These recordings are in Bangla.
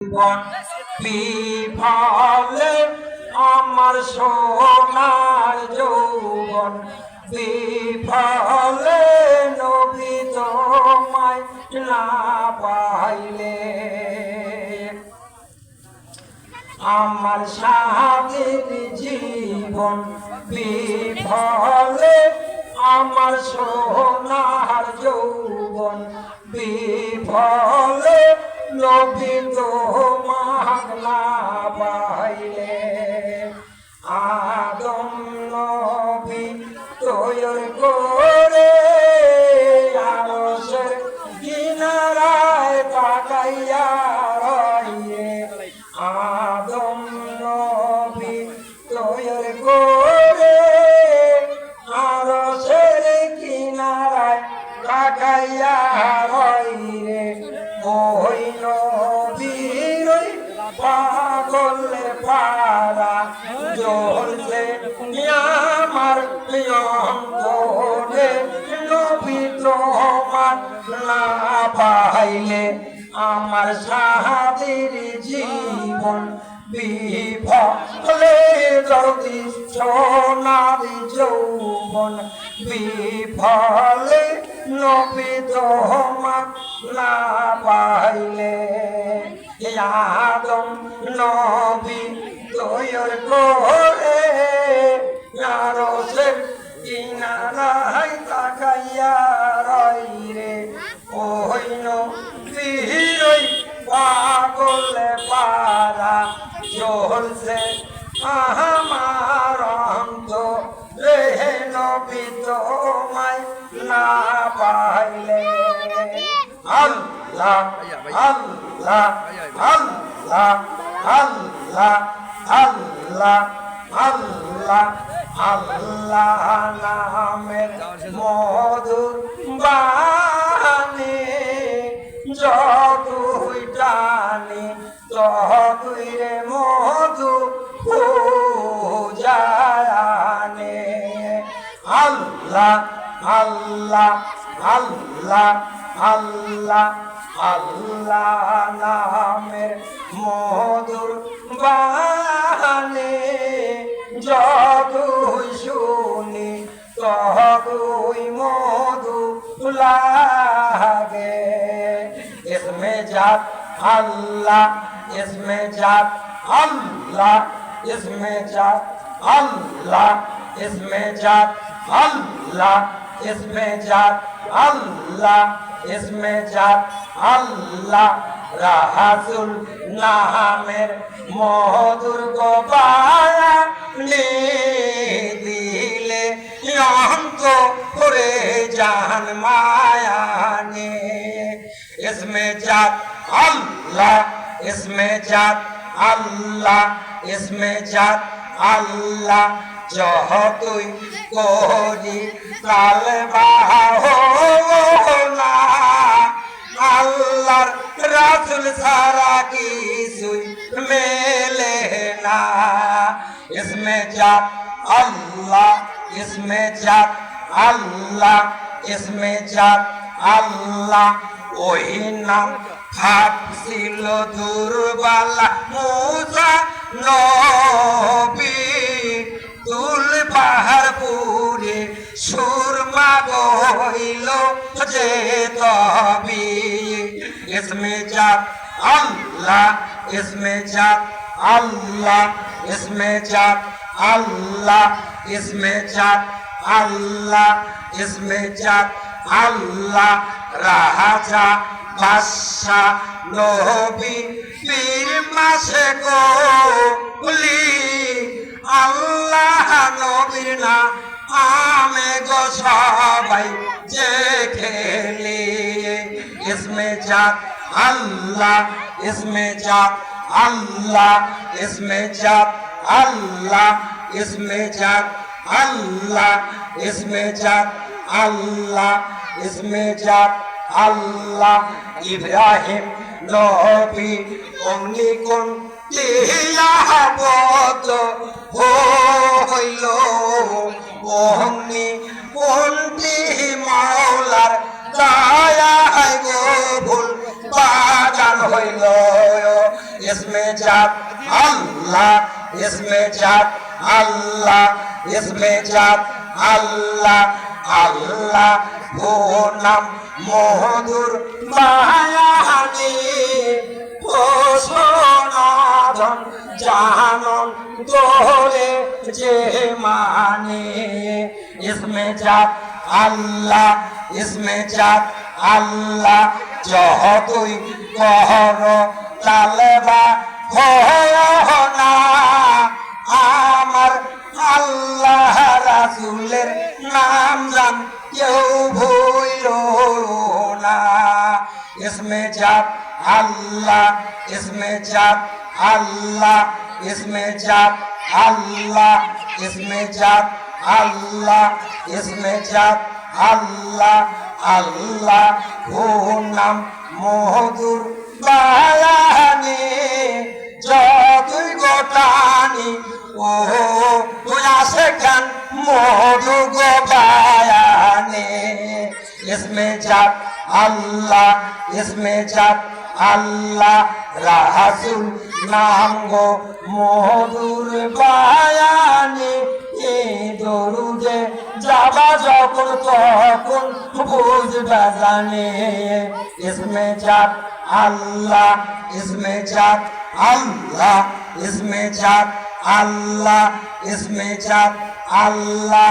জীবন বিফলে আমার সোনার যৌবন বিফলে নবী তোমায় না পাইলে। আমার স্বামীর জীবন বিফলে আমার সোনার যৌবন বিফলে লোভিত মাগলা পাইলে আদম না পাইলে আমার সাহাবির জীবন বিফলে। যদি সোনার যৌবন বিফলে নবী তোমার না পাইলে আদম নবী তৈর করে আরশের কিনারায় তাকাইয়া রইরে ওই নবীর ওই পাগলে পারা চলছে আমার অন্ত রে নবী তোমায় না পাইলে। আল্লাহ আল্লাহ আল্লাহ আল্লাহ আল্লাহ আল্লাহ। আল্লাহ নামের মধুর বাণী, যতই টানি, ততই রে মধু পূজানে আল্লাহ আল্লাহ আল্লাহ আল্লাহ আল্লাহ নামের মধুর বাণী। যতই শুনি, ততই মধু লাগে। ইসমে জাত আল্লাহ, ইসমে জাত আল্লাহ, ইসমে জাত আল্লাহ, ইসমে জাত আল্লাহ, ইসমে জাত আল্লাহ, ইসমে জাত আল্লাহ। রাহাসুল নাহামের মধুর গোপালা গোপায়া দিলে অন্ত করে জান মায়ানে इसमें जात अल्लाह इसमें जात अल्लाह इसमें जात अल्लाह जह তুই করি কাল না আল্লাহর রাসুল সারা কিছুই মেলে না इसमें जात अल्लाह इसमें जात अल्लाह इसमें जात আল্লাহ ওই নাম ভাবছিল দুর্বালা মুসা নবী তুল পাহাড় পুরে সুরমা গইল যে তবি इसमें जात अल्लाह इसमें जात আল্লাহ, ইসমে চার আল্লাহ, ইসমে চার আল্লাহ, ইসমে চার আল্লাহ, রাহাজা বাদশা নবী, পীর মাসে গো, বলি, আল্লাহ নবীর না আমে গো সবাই যে খেলে ইসমে চার আল্লাহ, ইসমে চার আল্লাহ ইসমে জাত আল্লাহ ইসমে জাত আল্লাহ ইসমে জাত আল্লাহ ইসমে জাত আল্লাহ ইব্রাহিম নবী অমনি কোন তিলাবত হইল? অমনি কোন মাওলার তা इसमें जात अल्लाह इसमें जात अल्लाह इसमें जात अल्लाह আল্লাহ ও নাম মধুর মায়ানি ও সোনাধন জানন দোলে যে মানে इसमें जात আল্লাহ इसमें जात আল্লাহ যতই কহর লালেবা হো না আমার আল্লাহ রাসুলের নাম জান, কেউ ভুল না। ইসমে জাত আল্লাহ, ইসমে জাত আল্লাহ, ইসমে জাত আল্লাহ, ইসমে জাত আল্লাহ, ইসমে জাত আল্লাহ আল্লাহ, ও নাম মহদুর বালানি জগ গোটানি, ও আসে সেখান মধু গোবায়ানি ইসমে যাক আল্লাহ, ইসমে যাক আল্লাহ রাহাসুল নাম গো মধুর বায়ানি এ দরুদে যাবা যখন তখন বুঝবা জানে, ইসমে যাক আল্লাহ ইসমে জাত, আল্লাহ ইসমে জাত, আল্লাহ ইসমে জাত, আল্লাহ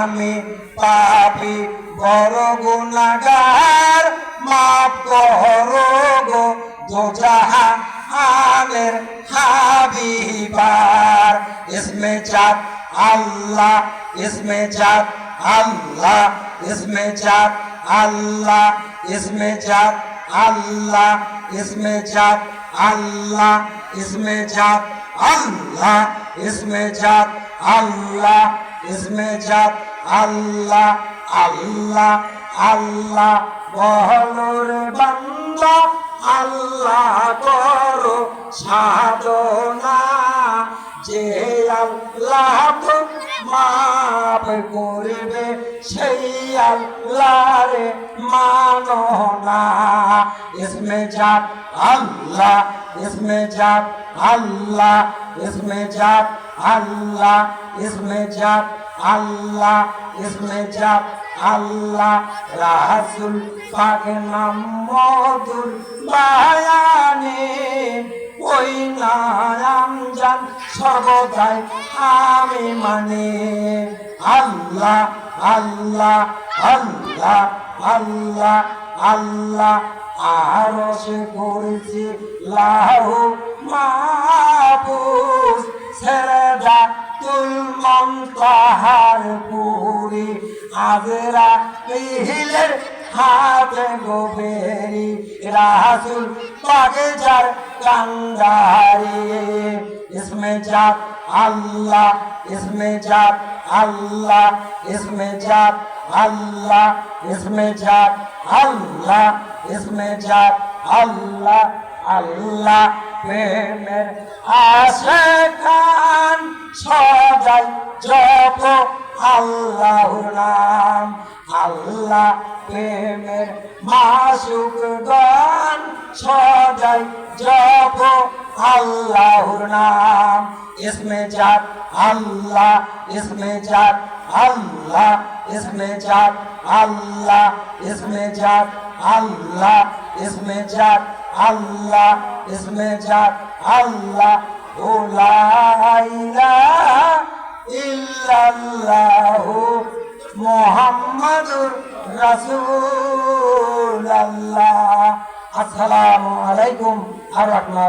আমি পাপি, বড় গুণাগার মাপ করো গো দোজাহা আনের হাবিবার। ইসমে জাত, আল্লাহ ইসমে জাত, আল্লাহ ইসমে জাত, আল্লাহ ইসমে জাত। আল্লাহ, ইসমে জাত, আল্লাহ, ইসমে জাত, আল্লাহ, ইসমে জাত, আল্লাহ, ইসমে জাত, আল্লাহ আল্লাহ আল্লাহ, বহলোর বান্দা, আল্লাহ করো সাধনা। যে আল্লাহ মাপ করবে, সেই আল্লাহ মানো না ইসমে জাত আল্লাহ ইসমে জাত আল্লাহ ইসমে আল্লাহ ইসমে আল্লাহ ইসমে জাত আল্লাহ রাসুল পাকে নাম আমি মানে। আল্লাহ আল্লাহ আল্লাহ আল্লাহ আল্লাহ, আরও সে করেছে লাহু মাহবুস সেরেদা তুল মন্তাহার পুরি। আজরা পিহিলের হাতে গোবেরি রাসুল পাগে যার কান্দারি। ইসমে যাক আল্লাহ, ইসমে যাক আল্লাহ, ইসমে জাত, আল্লাহ, ইসমে জাত, আল্লাহ, ইসমে জাত, আল্লাহ আল্লাহ, প্রেমের আসে কান সদাই জপ, আল্লাহর নাম, আল্লাহ, প্রেমের মাসুক গান সদাই जपो अल्लाह नाम, इसमें जाप अल्लाह, इसमें जाप अल्लाह, इसमें जाप अल्लाह, इसमें जाप अल्लाह, इसमें जाप अल्लाह, इसमें जाप अल्लाह ইল্লাল্লাহু মুহাম্মাদুর রাসূলুল্লাহ আসসালামু আলাইকুম হারাক না